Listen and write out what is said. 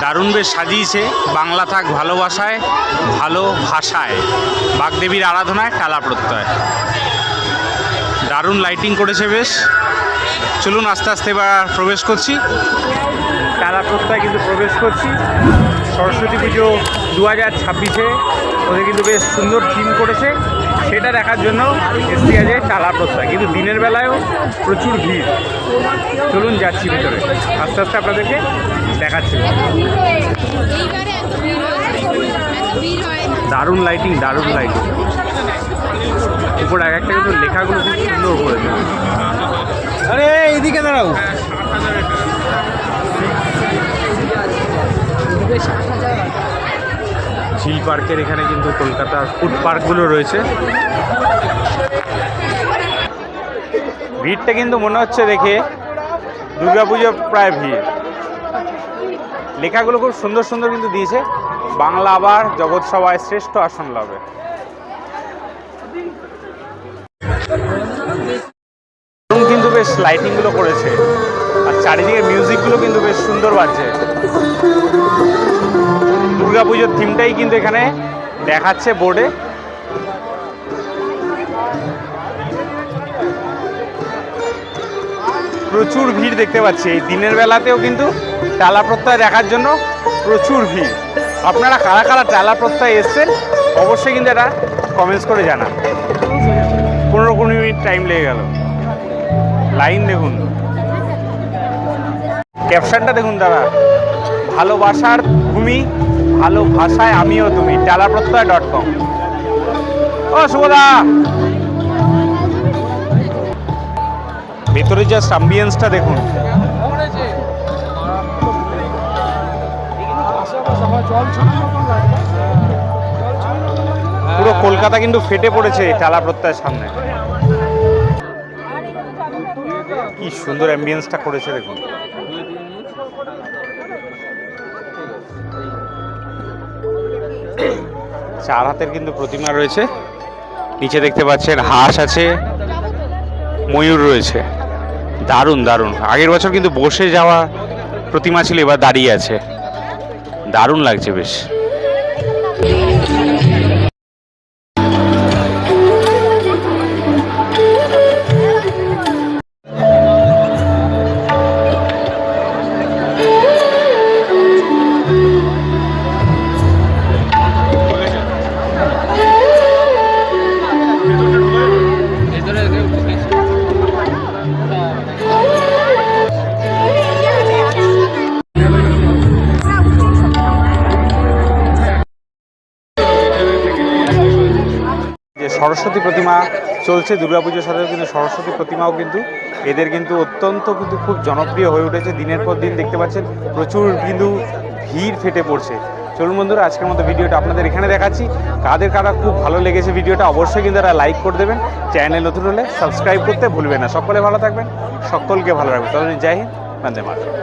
দারুণ বেশ সাজিয়েছে। বাংলা থাক ভালোবাসায়, ভালো ভাষায়। বাগদেবীর আরাধনায়, কালা প্রত্যয়। দারুণ লাইটিং করেছে বেশ। চলুন আস্তে আস্তে এবার প্রবেশ করছি। টালা প্রত্যয় কিন্তু প্রবেশ করছি। সরস্বতী পুজো দু হাজার ছাব্বিশে। ওদের কিন্তু বেশ সুন্দর থিম করেছে। সেটা দেখার জন্য এসছি আছে টালা প্রত্যয় কিন্তু দিনের বেলায়ও প্রচুর ভিড়। চলুন যাচ্ছি ভিতরে। আস্তে আস্তে আপনাদেরকে দেখাচ্ছি। এইবারে এত ভিড় হয়েছে এত ভিড় হয় না দারুণ লাইটিং দারুণ লাইটিং উপর এক একটা কিন্তু লেখাগুলো খুব সুন্দর করেছে। আরে এইদিকে দাঁড়াও। ঝিল পার্কের এখানে কিন্তু কলকাতার ফুড পার্কগুলো রয়েছে। ভিড়টা কিন্তু মনে হচ্ছে দেখে দুর্গাপুজোর প্রায় ভিড়। লেখাগুলো খুব সুন্দর সুন্দর কিন্তু দিয়েছে। বাংলা আবার জগৎ সভায় শ্রেষ্ঠ আসন লাভে। কিন্তু বেশ লাইটিংগুলো করেছে। আর চারিদিকে মিউজিকগুলো কিন্তু বেশ সুন্দর বাজছে। দুর্গাপুজোর থিমটাই কিন্তু এখানে দেখাচ্ছে বোর্ডে প্রচুর ভিড় দেখতে পাচ্ছি। এই দিনের বেলাতেও কিন্তু টালা প্রত্যয় দেখার জন্য প্রচুর ভিড়। আপনারা কারা কারা টালা প্রত্যয় এসছেন, অবশ্যই কিন্তু এটা কমেন্টস করে জানান। পনেরো কুড়ি মিনিট টাইম লেগে গেল। লাইন দেখুন। ক্যাপশনটা দেখুন, দাদা। ভালোবাসার ভূমি ভালো ভাষায় আমিও তুমি টালা প্রত্যয় ডট কম ও শুভদা ভেতরে জাস্ট আম্বিয়েন্সটা দেখুন। পুরো কলকাতা কিন্তু ফেটে পড়েছে টালা প্রত্যয়ের সামনে। কি সুন্দর অ্যাম্বিয়েন্সটা করেছে, দেখুন। চার হাতের কিন্তু প্রতিমা রয়েছে। নিচে দেখতে পাচ্ছেন হাঁস আছে, ময়ূর রয়েছে। দারুণ দারুণ। আগের বছর কিন্তু বসে যাওয়া প্রতিমা ছিল, এবার দাঁড়িয়ে আছে। দারুণ লাগছে বেশ। সরস্বতী প্রতিমা চলছে, দুর্গাপুজোর সাথে কিন্তু সরস্বতী প্রতিমাও কিন্তু এদের কিন্তু অত্যন্ত কিন্তু খুব জনপ্রিয় হয়ে উঠেছে। দিনের পর দিন দেখতে পাচ্ছেন প্রচুর কিন্তু ভিড় ফেটে পড়ছে। চলুন বন্ধুরা, আজকের মতো ভিডিওটা আপনাদের এখানে দেখাচ্ছি। কাদের কারা খুব ভালো লেগেছে ভিডিওটা অবশ্যই কিন্তু তারা লাইক করে দেবেন। চ্যানেল নতুন হলে সাবস্ক্রাইব করতে ভুলবেন না। সকলে ভালো থাকবেন, সকলকে ভালো রাখবেন। তাহলে জয় হিন্দ, বন্দে মাতরম।